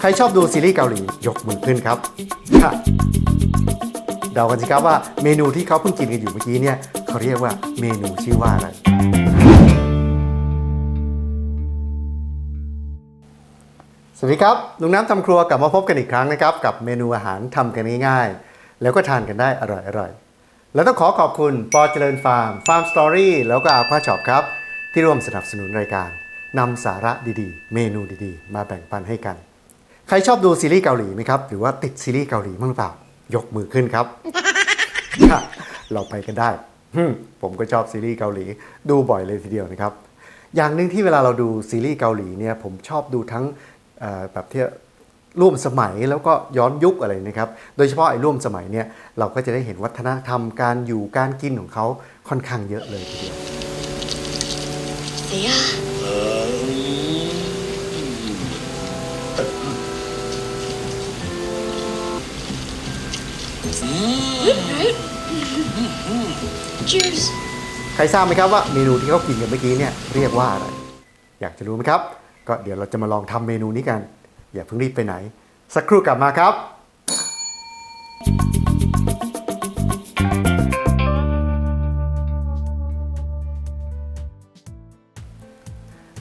ใครชอบดูซีรีส์เกาหลียกมือขึ้นครับค่ะเดากันสิครับว่าเมนูที่เขาเพิ่งกินกันอยู่เมื่อกี้เนี่ยเขาเรียกว่าเมนูชื่อว่าอะไรสวัสดีครับลุงน้ำทำครัวกลับมาพบกันอีกครั้งนะครับ กับเมนูอาหารทำกันง่ายๆ แล้วก็ทานกันได้อร่อยๆ แล้วต้องขอขอบคุณปอเจริญฟาร์มฟาร์มสตอรี่แล้วก็อาควาช็อปครับ ที่ร่วมสนับสนุนรายการนำสาระดีๆ เมนูดีๆ มาแบ่งปันให้กัน ใครชอบดูซีรีส์เกาหลีไหมครับ หรือว่าติดซีรีส์เกาหลีบ้างหรือเปล่า ยกมือขึ้นครับค่ะเราไปกันได้ฮึ่มผมก็ชอบซีรีส์เกาหลี ดูบ่อยเลยทีเดียวนะครับ อย่างหนึ่งที่เวลาเราดูซีรีส์เกาหลีเนี่ยผมชอบดูทั้งเอ่อแบบที่ร่วมสมัยแล้วก็ย้อนยุคอะไรนะครับ โดยเฉพาะไอ้ร่วมสมัยเนี่ยเราก็จะได้เห็นวัฒนธรรมการอยู่การกินของเขาค่อนข้างเยอะเลยทีเดียว cheers ใครทราบไหมครับว่าเมนูที่เขากินกันเมื่อกี้เนี่ยเรียกว่าอะไร อยากจะรู้ไหมครับ ก็เดี๋ยวเราจะมาลองทำเมนูนี้กัน อย่าเพิ่งรีบไปไหน สักครู่กลับมาครับ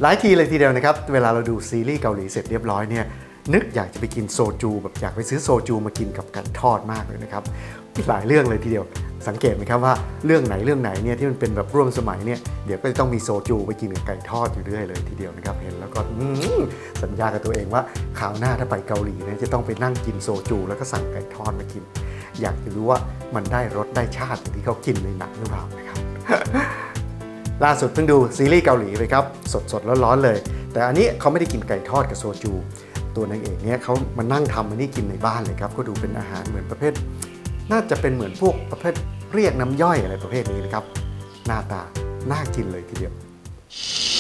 หลายทีเลยทีเดียวนะครับ เวลาเราดูซีรีส์เกาหลีเสร็จเรียบร้อยเนี่ย นึกอยากจะไปกินโซจูแบบอยากไปซื้อโซจูมากินกับกันทอดมากเลยนะครับหลายเรื่องเลยทีเดียว สังเกตไหมครับว่าเรื่องไหนเรื่องไหนเนี่ยที่มันเป็นแบบร่วมสมัยเนี่ยเดี๋ยวก็จะต้องมีโซจูไปกินกับไก่ทอดอยู่เรื่อยเลยทีเดียวนะครับเห็นแล้วก็สัญญากับตัวเองว่าคราวหน้าถ้าไปเกาหลีเนี่ยจะต้องไปนั่งกินโซจู แล้วก็สั่งไก่ทอดมากิน อยากจะรู้ว่ามันได้รสได้ชาติอย่างที่เขากินในหนังหรือเปล่านะครับล่าสุดเพิ่งดูซีรีส์เกาหลีไปครับสดสดๆร้อนๆเลย แต่อันนี้เขาไม่ได้กินไก่ทอดกับโซจู ตัวนางเอกเนี่ยเขามานั่งทำอันนี้กินในบ้านเลยครับ ก็ดูเป็นอาหารเหมือนประเภท น่าจะเป็นเหมือนพวกประเภทเรียกน้ำย่อยอะไรประเภทนี้นะครับ หน้าตาน่ากินเลยทีเดียว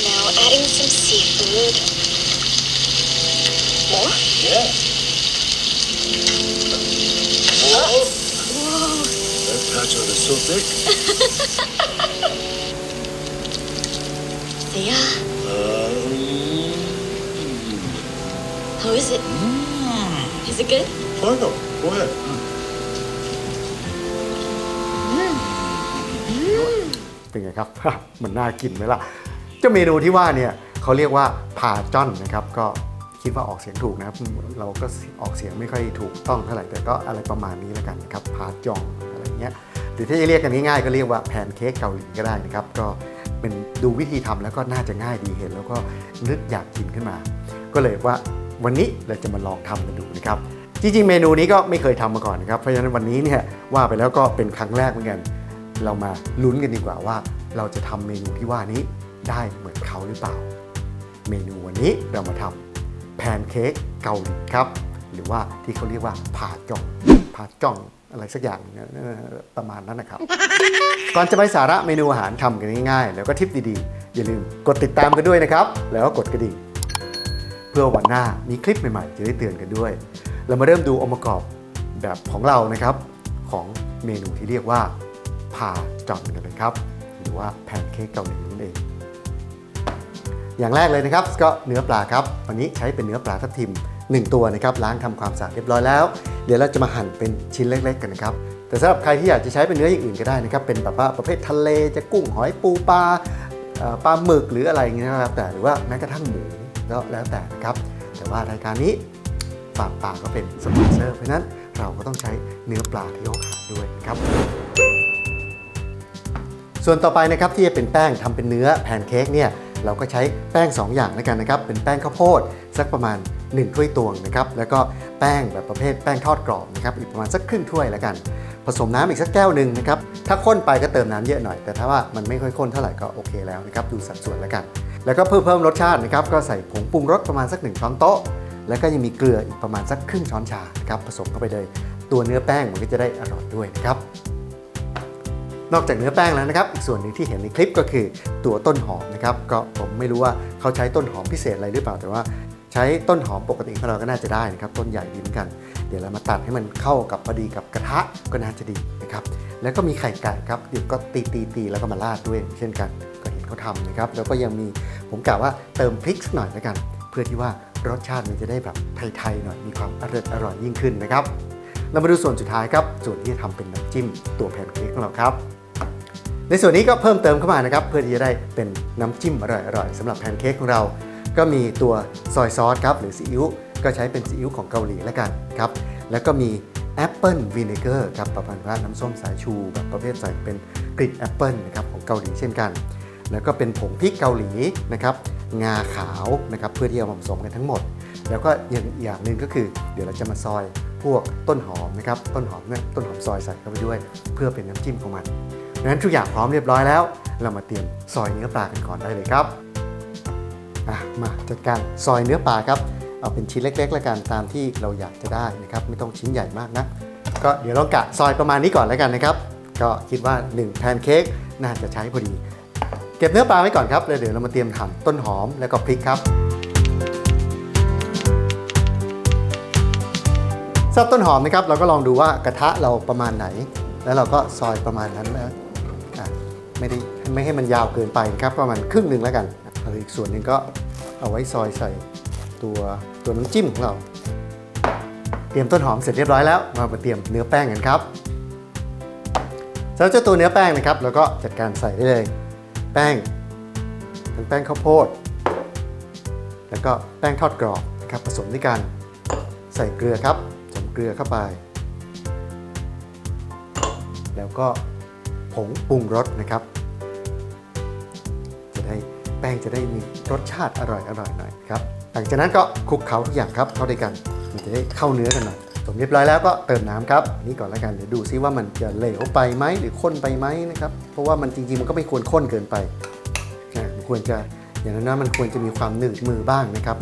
now adding some seafood more Yeah. Whoa. That taco is so thick. How is it is it good fine though. Go ahead. เป็นไงครับ มันน่ากินไหมล่ะ เจ้าเมนูที่ว่าเนี่ยเขาเรียกว่าพาจอนนะครับ ก็คิดว่าออกเสียงถูกนะครับ เราก็ออกเสียงไม่ค่อยถูกต้องเท่าไหร่ แต่ก็อะไรประมาณนี้แล้วกันนะครับ พาจองอะไรเงี้ย หรือถ้าจะเรียกกันง่ายๆก็เรียกว่าแพนเค้กเกาหลีก็ได้นะครับ ก็เป็นดูวิธีทำแล้วก็น่าจะง่ายดีเห็น แล้วก็นึกอยากกินขึ้นมา ก็เลยว่า วันนี้เราจะมาลองทำกันดูนะครับจริงๆ เมนูนี้ก็ไม่เคยทำมาก่อนนะครับเพราะฉะนั้นวันนี้เนี่ยว่าไปแล้วก็เป็นครั้งแรกเหมือนกัน เรามาลุ้นกันดีกว่าว่า เราจะทำเมนูที่ว่านี้ได้เหมือนเขาหรือเปล่า เมนูวันนี้เรามาทำแพนเค้กเกาหลีครับหรือว่าที่เขาเรียกว่าผาจ่องผาจ่องอะไรสักอย่างประมาณนั้นนะครับ ก่อนจะไปสาระเมนูอาหารทำกันง่ายๆ แล้วก็ทิปดีๆ อย่าลืมกดติดตามกันด้วยนะครับ แล้วก็กดกระดิ่ง พื่อวันหน้ามีคลิปใหม่ๆ จะได้เตือนกันด้วย เรามาเริ่มดูองค์ประกอบแบบของเรานะครับ ของเมนูที่เรียกว่าพาจอนกันเลยครับ หรือว่าแพนเค้กเกาหลีนั่นเอง อย่างแรกเลยนะครับก็เนื้อปลาครับ วันนี้ใช้เป็นเนื้อปลาทับทิม 1 ตัวนะครับล้างทำความสะอาดเรียบร้อยแล้ว เดี๋ยวเราจะมาหั่นเป็นชิ้นเล็ก ๆ กันนะครับแต่สำหรับใครที่อยากจะใช้เป็นเนื้ออย่างอื่นก็ได้นะครับ เป็นแบบว่าประเภททะเลจะกุ้งหอยปูปลาปลาหมึกหรืออะไรอย่างเงี้ยนะครับแต่หรือว่าแม้กระทั่งหมู แล้วแล้วแต่นะครับ แต่ว่ารายการนี้ฝากปลาก็เป็นสปอนเซอร์เพราะนั้นเราก็ต้องใช้เนื้อปลาที่เขาขายด้วยครับ ส่วนต่อไปนะครับที่จะเป็นแป้งทำเป็นเนื้อแพนเค้กเนี่ยเราก็ใช้แป้ง 2 อย่างแล้วกันนะครับ เป็นแป้งข้าวโพดสักประมาณ1ถ้วยตวงนะครับ แล้วก็แป้งแบบประเภทแป้งทอดกรอบนะครับ อีกประมาณสักครึ่งถ้วยแล้วกัน ผสมน้ำอีกสักแก้วหนึ่งนะครับ ถ้าข้นไปก็เติมน้ำเยอะหน่อย แต่ถ้าว่ามันไม่ค่อยข้นเท่าไหร่ก็โอเคแล้วนะครับ ดูสัดส่วนแล้วกัน แล้วก็เพิ่มเพิ่มรสชาตินะครับก็ใส่ผงปรุงรสประมาณสักหนึ่งช้อนโต๊ะ แล้วก็ยังมีเกลืออีกประมาณสักครึ่งช้อนชานครับผสมเข้าไปเลย ตัวเนื้อแป้งมันก็จะได้อร่อยด้วยนะครับนอกจากเนื้อแป้งแล้วนะครับ อีกส่วนหนึ่งที่เห็นในคลิปก็คือตัวต้นหอมนะครับ ก็ผมไม่รู้ว่าเขาใช้ต้นหอมพิเศษอะไรหรือเปล่า แต่ว่าใช้ต้นหอมปกติของเราก็น่าจะได้นะครับ ต้นใหญ่ดีเหมือนกัน เดี๋ยวเรามาตัดให้มันเข้ากับพอดีกับกระทะก็น่าจะดีนะครับ แล้วก็มีไข่ไก่ครับเดี๋ยวก็ตีตีตีแล้วก็มาราดด้วยเช่นกัน เขาทำนะครับแล้วก็ยังมีผมกล่าวว่าเติมพริกหน่อยแล้วกัน เพื่อที่ว่ารสชาติมันจะได้แบบไทยๆหน่อยมีความอร่อยอร่อยยิ่งขึ้นนะครับ เรามาดูส่วนสุดท้ายครับส่วนที่จะทำเป็นน้ำจิ้มตัวแพนเค้กของเราครับ ในส่วนนี้ก็เพิ่มเติมเข้ามานะครับ เพื่อที่จะได้เป็นน้ำจิ้มอร่อยๆสำหรับแพนเค้กของเรา ก็มีตัวซอยซอสครับหรือซีอิ๊วก็ใช้เป็นซีอิ๊วของเกาหลีแล้วกันครับแล้วก็มีแอปเปิลวินิเกอร์ครับประมาณว่าน้ำส้มสายชูแบบประเภทใส่เป็นกลิ่นแอปเปิลนะครับของเกาหลีเช่นกัน แล้วก็เป็นผงพริกเกาหลีนะครับงาขาวนะครับเพื่อที่เอามาผสมกันทั้งหมด แล้วก็อย่างอย่างหนึ่งก็คือ เดี๋ยวเราจะมาซอยพวกต้นหอมนะครับต้นหอมเนี่ยต้นหอมซอยใส่เข้าไปด้วย เพื่อเป็นน้ำจิ้มของมันดังนั้นทุกอย่างพร้อมเรียบร้อยแล้ว เรามาเตรียมซอยเนื้อปลากันก่อนได้เลยครับอะมาจัดการซอยเนื้อปลาครับเอาเป็นชิ้นเล็กๆแล้วกันตามที่เราอยากจะได้นะครับไม่ต้องชิ้นใหญ่มากนะก็เดี๋ยวเรากะซอยประมาณนี้ก่อนแล้วกันนะครับ ก็คิดว่า1แพนเค้กน่าจะใช้พอดี เก็บเนื้อปลาไว้ก่อนครับแล้วเดี๋ยวเรามาเตรียมหั่นต้นหอมแล้วก็พริกครับสำหรับต้นหอมนะครับเราก็ลองดูว่ากระทะเราประมาณไหน แล้วเราก็ซอยประมาณนั้นนะไม่ได้ไม่ให้มันยาวเกินไปนครับประมาณครึ่งหนึ่งแล้วกันอีกส่วนหนึ่งก็เอาไว้ซอยใส่ตัวตัวน้ำจิ้มของเรา เตรียมต้นหอมเสร็จเรียบร้อยแล้วมาเตรียมเนื้อแป้งกันครับสำหรับเจ้าตัวเนื้อแป้งนะครับเราก็จัดการใส่ได้เลย แป้งเป็นแป้งข้าวโพด แล้วก็แป้งทอดกรอบนะครับผสมด้วยกันใส่เกลือครับผสมเกลือเข้าไป แล้วก็ผงปรุงรสนะครับ จะได้แป้งจะได้มีรสชาติอร่อยอร่อยหน่อยครับหลังจากนั้นก็คลุกเคล้าทุกอย่างครับเข้าด้วยกันมันจะได้เข้าเนื้อกันหน่อยสมเรียบร้อยแล้วก็เติมน้ำครับนี่ก่อนแล้วกันเดี๋ยวดูซิว่ามันจะเหลวไปไหมหรือข้นไปไหมนะครับ ราะว่ามันจริงๆมันก็ไม่ควรข้นเกินไปอะมันควรจะอย่างนั้นนะมันควรจะมีความหนืดมือบ้างนะครับ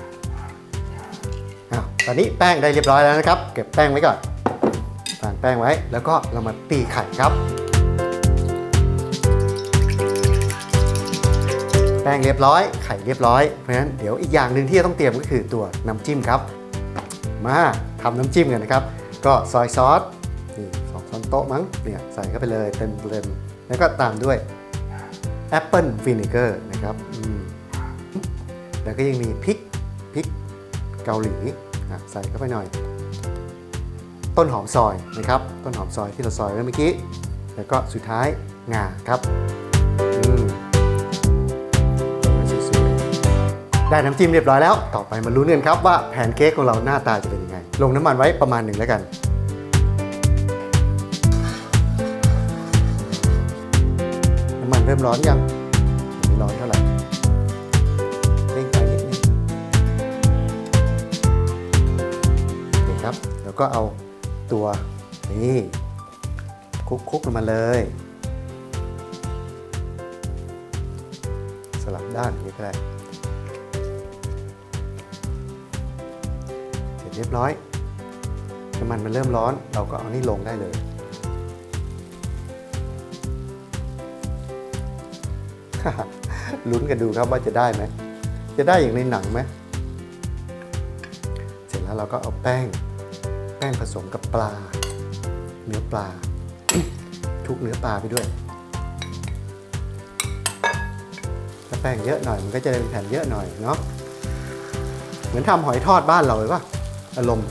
อ้าวตอนนี้แป้งได้เรียบร้อยแล้วนะครับ เก็บแป้งไว้ก่อนวางแป้งไว้ แล้วก็เรามาตีไข่ครับ แป้งเรียบร้อย ไข่เรียบร้อย เพราะฉะนั้นเดี๋ยวอีกอย่างหนึ่งที่จะต้องเตรียมก็คือตัวน้ำจิ้มครับ มาทำน้ำจิ้มกันนะครับ ก็ซอยซอสนี่สองช้อนโต๊ะมั้งเนี่ยใส่เข้าไปเลยเต็มเต็ม แล้วก็ตามด้วยแอปเปิลวินิเกอร์นะครับแล้วก็ยังมีพริกพริกเกาหลีใส่เข้าไปหน่อย ต้นหอมซอยนะครับ ต้นหอมซอยที่เราซอยไว้เมื่อกี้ แล้วก็สุดท้ายงาครับได้น้ำจิ้มเรียบร้อยแล้ว ต่อไปมาลุ้นกันครับว่าแพนเค้กของเราหน้าตาจะเป็นยังไง ลงน้ำมันไว้ประมาณหนึ่งแล้วกัน เริ่มร้อนยังไม่ร้อนเท่าไหร่เร่งไฟนิดนึงนี่ครับ แล้วก็เอาตัวนี่คุกคลุกลงมาเลย สลับด้านนี้ก็ได้เสร็จเรียบร้อยน้ำมันมันเริ่มร้อน เราก็เอานี่ลงได้เลย ลุ้นกันดูครับว่าจะได้ไหม จะได้อย่างในหนังไหม เสร็จแล้วเราก็เอาแป้ง แป้งผสมกับปลา เนื้อปลา ทุกเนื้อปลาไปด้วย ถ้าแป้งเยอะหน่อยมันก็จะเป็นแผ่นเยอะหน่อยเนาะ เหมือนทำหอยทอดบ้านเราเลยป่ะ อารมณ์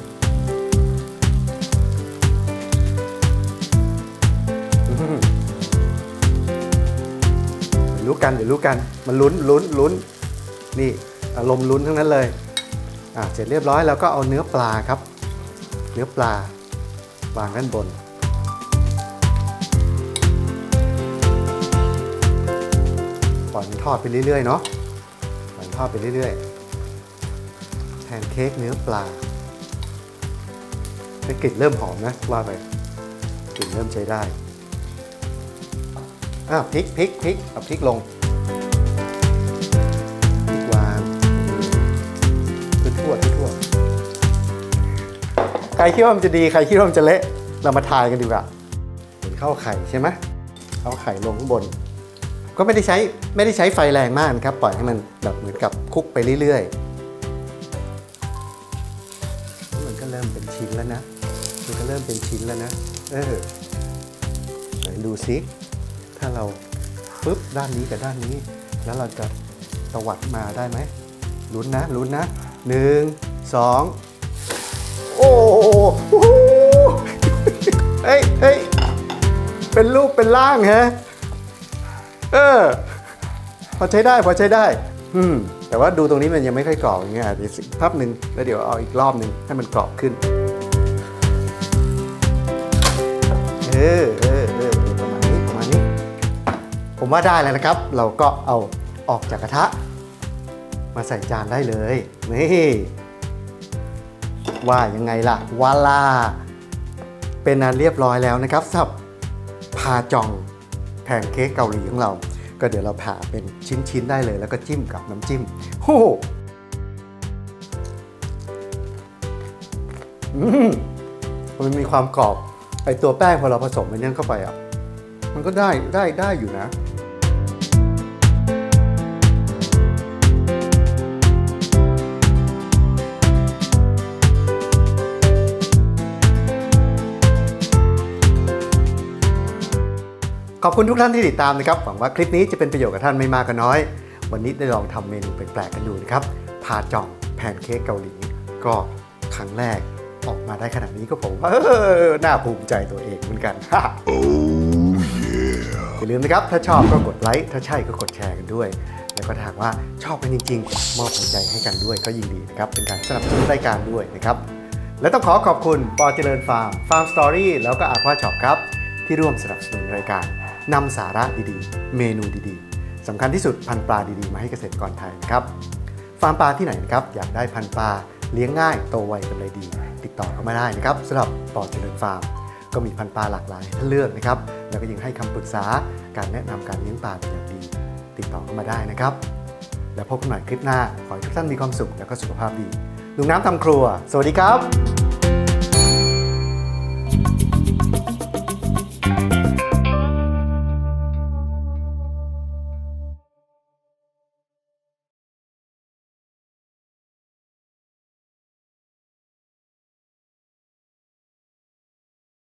รู้กันเดี๋ยวรู้กัน มันลุ้นลุ้นลุ้นนี่อารมณ์ลุ้นทั้งนั้นเลยอะเสร็จเรียบร้อยแล้วก็เอาเนื้อปลาครับ เนื้อปลาวางด้านบนปล่อยมันทอดไปเรื่อยๆเนาะปล่อยมันทอดไปเรื่อยๆแพนเค้กเนื้อปลาแต่กลิ่นเริ่มหอมนะว่าไปกลิ่นเริ่มใช้ได้ อ้าวพริกพริกพริกเอาพริกลงพริกวางทั่วทั่วใครคิดว่ามันจะดีใครคิดว่ามันจะเละเรามาทายกันดีกว่าเห็นข้าวไข่ใช่ไหมข้าวไข่ลงข้างบน ก็ไม่ได้ใช้ไม่ได้ใช้ไฟแรงมากครับปล่อยให้มันแบบเหมือนกับคลุกไปเรื่อยๆมันก็เริ่มเป็นชิ้นแล้วนะมันก็เริ่มเป็นชิ้นแล้วนะเออดูซิ ถ้าเราปุ๊บด้านนี้กับด้านนี้ แล้วเราจะตวัดมาได้ไหมลุ้นนะลุ้นนะหนึ่งสองโอ้โหเฮ้ยเฮ้ยเป็นรูปเป็นร่างฮะเออพอใช้ได้พอใช้ได้อืมแต่ว่าดูตรงนี้มันยังไม่ค่อยกรอบอย่างเงี้ยเดี๋ยวอีกพับหนึ่งแล้วเดี๋ยวเอาอีกรอบหนึ่งให้มันกรอบขึ้นเออ ผมว่าได้แล้วนะครับ เราก็เอาออกจากกระทะ มาใส่จานได้เลยนี่ว่ายังไงล่ะวาลา เป็นอันเรียบร้อยแล้วนะครับสำหรับพาจองแพนเค้กเกาหลีของเรา ก็เดี๋ยวเราผ่าเป็นชิ้นๆได้เลย แล้วก็จิ้มกับน้ำจิ้มโอ้โหมมันมีความกรอบไอตัวแป้งพอเราผสมมันนั้นเข้าไปอะ มันก็ได้ได้ได้อยู่นะ ขอบคุณทุกท่านที่ติดตามนะครับ หวังว่าคลิปนี้จะเป็นประโยชน์กับท่านไม่มากก็น้อย วันนี้ได้ลองทำเมนูแปลกๆกันดูนะครับพาจ่องแพนเค้กเกาหลี ก็ครั้งแรกออกมาได้ขนาดนี้ก็ผมว่าเออน่าภูมิใจตัวเองเหมือนกันอย่าลืมนะครับ ถ้าชอบก็กดไลค์ ถ้าใช่ก็กดแชร์กันด้วย แล้วก็ถ้าหากว่าชอบกันจริง ๆ มอบหัวใจให้กันด้วยก็ยินดีนะครับ เป็นการสนับสนุนรายการด้วยนะครับ และต้องขอขอบคุณปอเจริญฟาร์ม ฟาร์มสตอรี่แล้วก็อาควาช็อปครับ ที่ร่วมสนับสนุนรายการ นำสาระดีๆ เมนูดีๆสำคัญที่สุดพันปลาดีๆ มาให้เกษตรกรไทยนะครับฟาร์มปลาที่ไหนนะครับอยากได้พันปลาเลี้ยงง่ายโตไวกำไรดี ติดต่อเข้ามาได้นะครับสำหรับปอเจริญฟาร์ม ก็มีพันปลาหลากหลายให้ท่านเลือกนะครับแล้วก็ยังให้คำปรึกษาการแนะนำการเลี้ยงปลาเป็นอย่างดี ติดต่อเข้ามาได้นะครับ แล้วพบกันใหม่คลิปหน้าขอให้ทุกท่านมีความสุขและก็สุขภาพดีลุงน้ำทำครัว สวัสดีครับ